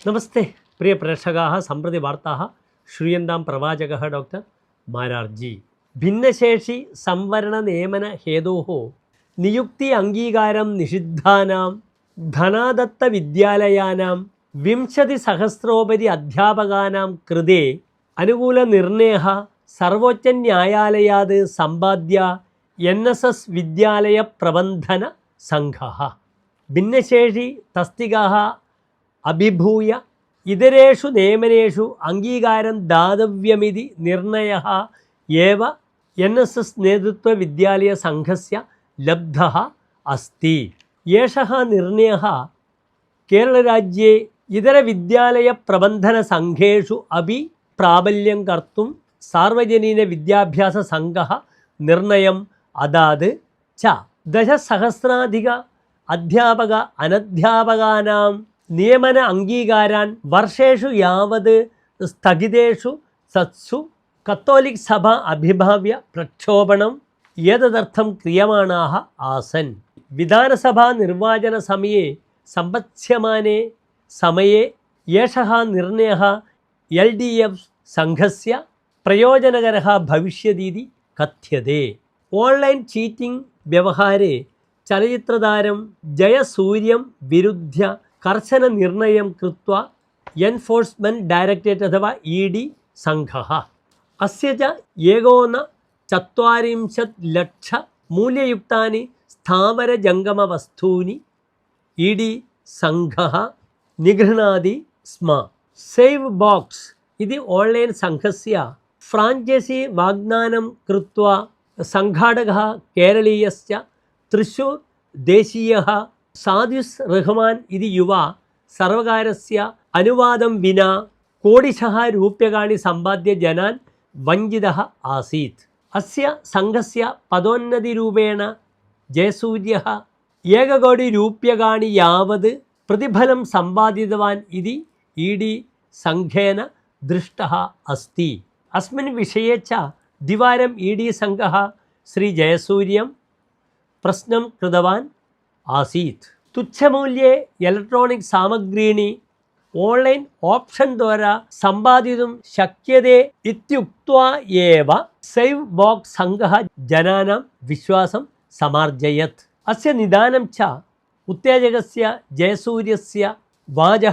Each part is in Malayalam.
നമസ്തേ പ്രിയ പ്രേക്ഷകാ സമ്പ്രതി വാർത്താ ശ്രീയന്താം പ്രവാചക ഡോക്ടർ മാരാർജി. ഭിന്നശേഷി സംവരണ നിയമന ഹേതോ നിയുക്തി അംഗീകാരം നിഷിദ്ധാനാം ധനാദത്ത വിദ്യാലയാനാം വിംശതി സഹസ്രോപരി അധ്യാപകാനാം കൃതേ അനുകൂല നിർണയ സർവോച്ച ന്യായാലയാത് സമ്പാദ്യ എൻ എസ് എസ് വിദ്യാലയ പ്രബന്ധന സംഘ ഭിന്നശേഷി തസ്തിക അഭിഭൂയ. ഇതരേഷു നിയമനേഷു അംഗീകാരം ദാതവ്യമിതി നിർണയ ഏവ എൻ എസ് എസ് നേതൃത്വ വിദ്യാലയ സംഘസ്യ ലബ്ധ അസ്തി. യേഷ നിർണയ. കേരളരാജ്യേ ഇതര വിദ്യാലയ പ്രബന്ധന സംഘേഷു അഭി പ്രാബല്യം കർത്തും സാർവജനീന വിദ്യാഭ്യാസ സംഘ നിർണയം അതാത് ച. ദശസഹസ്രാധിക അധ്യാപക അനധ്യാപകാനാം നിയമന അംഗീകാരാൻ വർഷേഷു യാവത് സ്ഥഗിതേഷു സത്സു കത്തോലിക് സഭ അഭിഭാവ്യ പ്രക്ഷോഭണം ഏതദർത്ഥം ക്രിയമാണാഹ ആസൻ. വിധാനസഭാ നിർവാചന സമയേ സമ്പത്സ്യമാനെ സമയെ ഏഷ നിർണയ എൽ ഡി എഫ് സംഘസ് പ്രയോജനകര ഭവിഷ്യതീതി കഥ്യതേ. ഓൺലൈൻ ചീറ്റിംഗ് വ്യവഹാരെ ചലച്ചിത്രതാരം ജയസൂര്യം വിരുദ്ധ്യ കർശന നിർണയം കൃത്വ എൻഫോഴ്സ്മെന്റ് ഡയറക്ടറേറ്റ് അഥവാ ഇ ഡി സംഘ അസോന ചരിശത് ഏകോന ചത്വരിംശത് ലക്ഷ മൂല്യയുക്താനി സ്ഥാവരജംഗമവസ്തൂനി ഇ ഡി സംഘ നിഗൃഹണാതി സ്മ. സേവ് ബോക്സ് ഇത് ഓൺലൈൻ സംഘസ് ഫ്രാഞ്ചൈസി വാഗ്ദാനം കൃത്യ സംഘാടക കേരളീയസ്യ തൃശൂർ ദേശീയ സാദിസ് റഹ്മാൻ ഇത് യുവ സർവകാരസ്യ അനുവാദം വിന കോടിശഹ രൂപ്യകാണി സമ്പാദ്യ ജനാൻ വഞ്ചിത ആസീത്. അസ്യ സംഘസ്യ പദോന്നതിരൂപേണ ജയസൂര്യ ഏകകോടി രൂപ്യകാണി യാവത് പ്രതിഫലം സമ്പാദിതവാൻ ഇതി ഇ ഡി സംഘേന ദൃഷ്ട അസ്തി. അസ്മിൻ വിഷയെ ച ദിവാരം ഇ ഡി സംഘ ശ്രീ ജയസൂര്യം പ്രശ്നം കൃതവാൻ ఆసీత్ తుచ్చమూల్యే ఎలక్ట్రానిక్ సామగ్రీని ఆన్లైన్ ఆప్షన్ ద్వారా సంపాదితుం శక్యతే ఇత్యుక్త్వా ఏవ సేవ్ బాక్స్ సంఘ జనానాం విశ్వాసం సమార్జయత్ అస్య నిదానం చ ఉత్తేజకస్య జయసూర్యస్య వాజ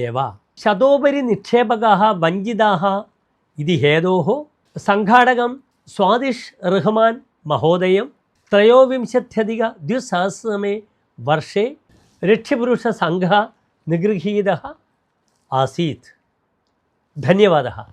ఏవ శతోపరి నిక్షేపకాः వంజితాः ఇది హేతోः సంఘాటకం സ്വാദിഷ് റഹ്മാൻ മഹോദയം ത്രയോവിംശത്യധിക ദ്വിസഹസ്രമേ वर्षे ऋक्षिपुरुषसङ्घः निगृहीतः आसीत्। धन्यवादः।